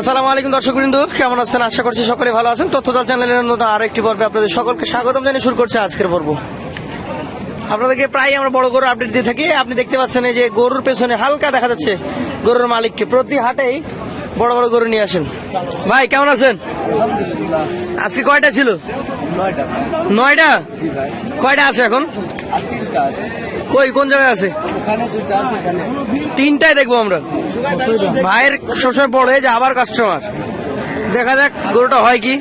আসসালামু আলাইকুম দর্শক বিন্দু কেমন আছেন? আশা করছি সকলে ভালো আছেন। তথ্যদল চ্যানেলের নতুন আরও একটি পর্বে আপনাদের সকলকে স্বাগতম জানিয়ে শুরু করছে আজকের পর্ব। আপনাদেরকে প্রায় আমরা বড় গরু আপডেট দিয়ে থাকি। আপনি দেখতে পাচ্ছেন এই যে গরুর পেছনে হালকা দেখা যাচ্ছে গরুর মালিককে। প্রতি হাটেই বড় বড় গরু নিয়ে আসেন। ভাই কেমন আছেন? আজকে কয়টা ছিল? নয়টা। কয়টা আছে এখন? কই কোন জায়গায় আছে? তিনটাই দেখব আমরা। ভাইয়ের সবসময় পড়ে যে আবার কাস্টমার দেখা যাক গরুটা হয় কি।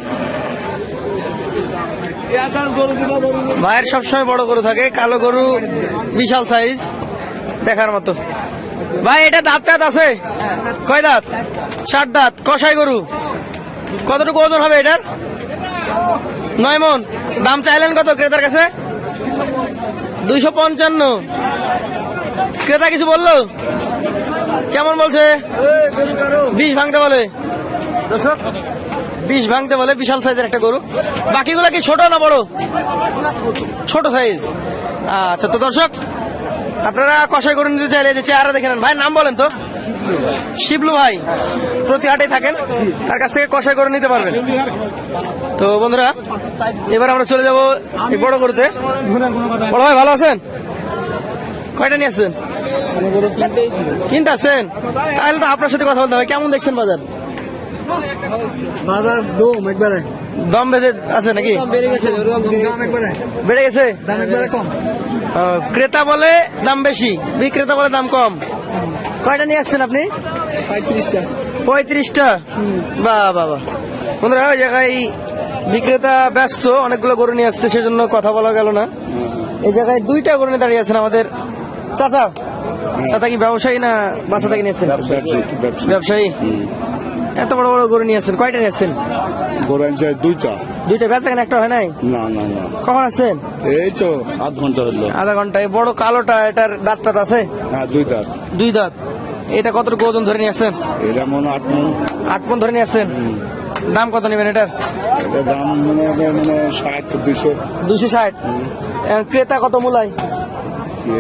ভাইয়ের সবসময় বড় গরু থাকে কালো গরু বিশাল সাইজ দেখার মতো। ভাই এটা দাঁত টাত আছে? কয় দাঁত? ষাট দাঁত কষাই গরু। কতটুকু ওজন হবে এটার? নয় মন। দাম চাইলেন কত ক্রেতার কাছে? দুইশো পঞ্চান্ন। ক্রেতা কিছু বলল? কেমন বলছে? বিষ ভাঙতে বলে। বিষ ভাঙতে বলে, বিশাল সাইজের একটা গরু। বাকিগুলো কি ছোট না বড়? ছোট সাইজ আচ্ছা তো দর্শক আপনারা কষাই গরু নিতে চাইলে যে চেহারা দেখে নেন। ভাই, নাম বলেন তো। শিবলু ভাই প্রতি হাটে থাকেন। তার কাছ থেকে কষাই করে নিতে পারবেন। তো বন্ধুরা, এবার আমরা চলে যাব বড় করতে বড় ভাই, ভালো আছেন? কয়টা নিয়ে আসছেন? কিনতে আসছেন তাহলে তো আপনার সাথে কথা বলতে হবে। কেমন দেখছেন বাজার? বাজার দম একবারে। দম বেঁধে আছে নাকি? বেড়ে গেছে দাম একবারে। বেড়ে গেছে? দাম একবারে কম। আহ, ক্রেতা বলে দাম বেশি বিক্রেতা বলে দাম কম। কয়টা নিয়ে আসছেন আপনি? পঁয়ত্রিশটা। পঁয়ত্রিশটা? বাহ বাহ বাহ। বন্ধুরা ওই জায়গায় বিক্রেতা ব্যস্ত অনেকগুলো গরু নিয়ে আসছে সেজন্য কথা বলা গেল না। এই জায়গায় দুইটা গরু নিয়ে দাঁড়িয়ে আছেন আমাদের চাচা। চাচা কি ব্যবসায়ী না বাসা থেকে নিয়েছেন ব্যবসায়ী এত বড় বড় গরু নিয়ে আসছেন কয়টা নিয়ে আসছেন? গরু আনছে দুইটা। দুইটা বেচা কেন একটা হয় নাই? না না না। কখন আসছেন এই তো আধ ঘণ্টা হলো। আধা ঘণ্টা। এই বড় কালোটা এটার দাঁত টাত আছে? হ্যাঁ দুই দাঁত। দুই দাঁত। এটা কতটুকু ওজন ধরে নিয়ে আসছেন? এটা মনে আট মন। আট পন ধরে নিয়ে আসছেন? দাম কত নেবেন এটার? এটা দাম মনে হবে মানে ষাট দুইশো। দুশো ষাট। ক্রেতা কত মূলায়?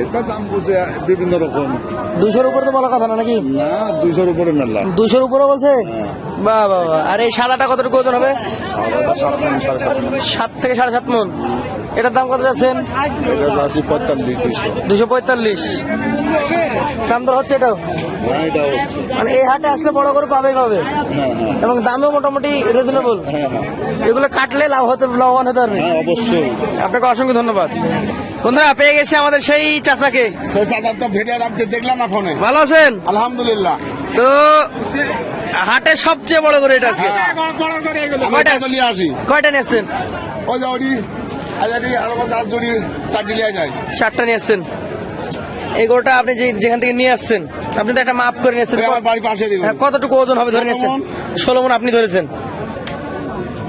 এটা দাম বুঝে বিভিন্ন রকম। দুশোর উপরে তো বলা কথা না নাকি? না উপরে মেলা। দুশোর উপরে বলছে? বা বাবা। আর এই সাদাটা কতটুকু ওজন হবে? সাত থেকে সাড়ে সাত মন। এটার দাম কত যাচ্ছেন? আশি পঁয়তাল্লিশ দুশো পঁয়তাল্লিশ। দাম দর হচ্ছে এটাও? হ্যাঁ মানে এই হাটে আসলে বড় করে পাবেই পাবে। হ্যাঁ হ্যাঁ। এবং দামও মোটামুটি রিজনেবল হ্যাঁ এগুলো কাটলে লাভ হতে লাভবান হতে পারবে। হ্যাঁ অবশ্যই। আপনাকে অসংখ্য ধন্যবাদ। বন্ধুরা পেয়ে গেছে আমাদের সেই চাচাকে। সেই চাচার তো ভিডিও আপনি দেখলাম না ফোনে ভালো আছেন? আলহামদুলিল্লাহ। তো হাটের সবচেয়ে বড় করে এটা আমি কত নিয়ে আসি। কয়টা নিয়ে আসছেন? ওই যে ওটি হাজারি আরও দাঁত জড়ি চারটি নিয়ে যায়। চারটা নিয়ে আসছেন। এই গরুটা আপনি যে- যেখান থেকে নিয়ে আসছেন আপনি তো একটা মাপ করে নিয়েছেন। হ্যাঁ, কতটুকু ওজন হবে ধরে নিয়েছেন? ষোলো মন আপনি ধরেছেন?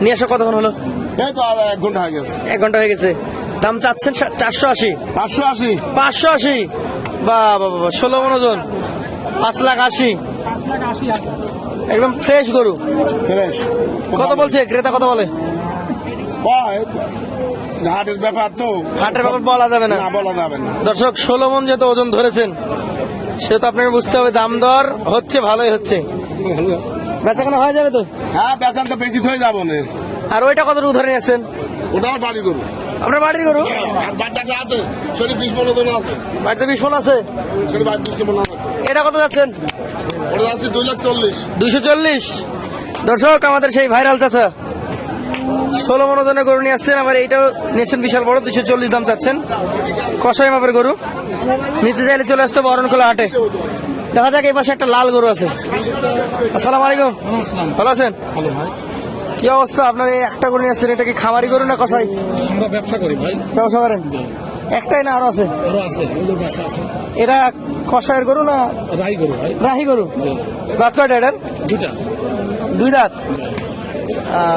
নিয়ে আসা কতক্ষণ হলো? এক ঘণ্টা হয়ে গেছে। এক ঘণ্টা হয়ে গেছে। দাম চাচ্ছেন চারশো আশি। পাঁচশো আশি। পাঁচশো আশি? বা বাবা ষোলো মন ওজন। পাঁচ লাখ আশি। একদম ফ্রেশ গরু। ফ্রেশ কত বলছে? ক্রেতা কত বলে? হাটের ব্যাপার তো। হাটের ব্যাপার বলা যাবে না। বলা যাবে না। দর্শক ষোলো মন যেহেতু ওজন ধরেছেন সেহেতু আপনাকে বুঝতে হবে দাম দর হচ্ছে ভালোই হচ্ছে। বেচাকেনা হয়ে যাবে তো? হ্যাঁ বেচান তো বেশি হয়ে যাব না। আর ওইটা কতটুকু ধরে নিয়েছেন? ওটাও বাড়ি করব আপনার বাড়ির গরু? আর আছে। শরীর বিশ মনে আছে। বাড়িতে বিশ মনে আছে? এটা কত যাচ্ছেন? ওটা আছে দুই লাখ চল্লিশ। দুইশো চল্লিশ। দর্শক আমাদের সেই ভাইরাল চাচা। ষোলো মনো মনোজনের গরু নিয়ে আসছেন আবার এইটাও নিয়েছেন বিশাল বড় দুশো চল্লিশ দাম চাচ্ছেন। কষাই মাপের গরু। নিতে চাইলে চলে আসতে বরণখোলা হাটে। দেখা যাক এই পাশে একটা লাল গরু আছে। আসসালাম আলাইকুম। ভালো আছেন? কি অবস্থা? আপনার এই একটা গরু নিয়ে আসছেন এটা কি খামারি গরু না কষাই? আমরা ব্যবসা করি ভাই। ব্যবসা করেন? একটাই না আরও আছে? আরও আছে এটা কষাইয়ের গরু না রাই গরু ভাই। রাহি গরু? দাঁত কয়টা এটার? দুটা দুই দাঁত?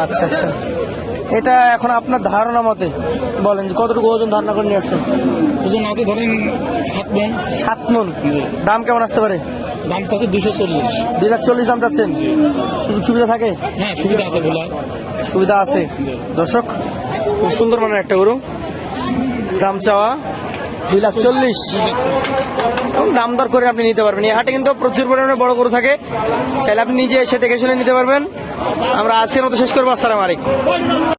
আচ্ছা আচ্ছা। এটা এখন আপনার ধারণা মতে বলেন যে কতটুকু ওজন ধারণা করে নিয়ে আসছেন? ওজন আছে ধরেন সাত মন। সাত মন। দাম কেমন আসতে পারে? দাম আছে দুশো চল্লিশ। দুই লাখ চল্লিশ দাম চাচ্ছেন? সুযোগ সুবিধা থাকে? হ্যাঁ সুবিধা আছে বলা। সুবিধা আছে। দর্শক খুব সুন্দর মানের একটা গরু। দাম চাওয়া দুই লাখ চল্লিশ। দাম দর করে আপনি নিতে পারবেন। এই হাটে কিন্তু প্রচুর পরিমাণে বড় গরু থাকে। চাইলে আপনি নিজে এসে দেখে শুনে নিতে পারবেন। আমরা আজকের মতো শেষ করব। আসসালাম আলাইকুম।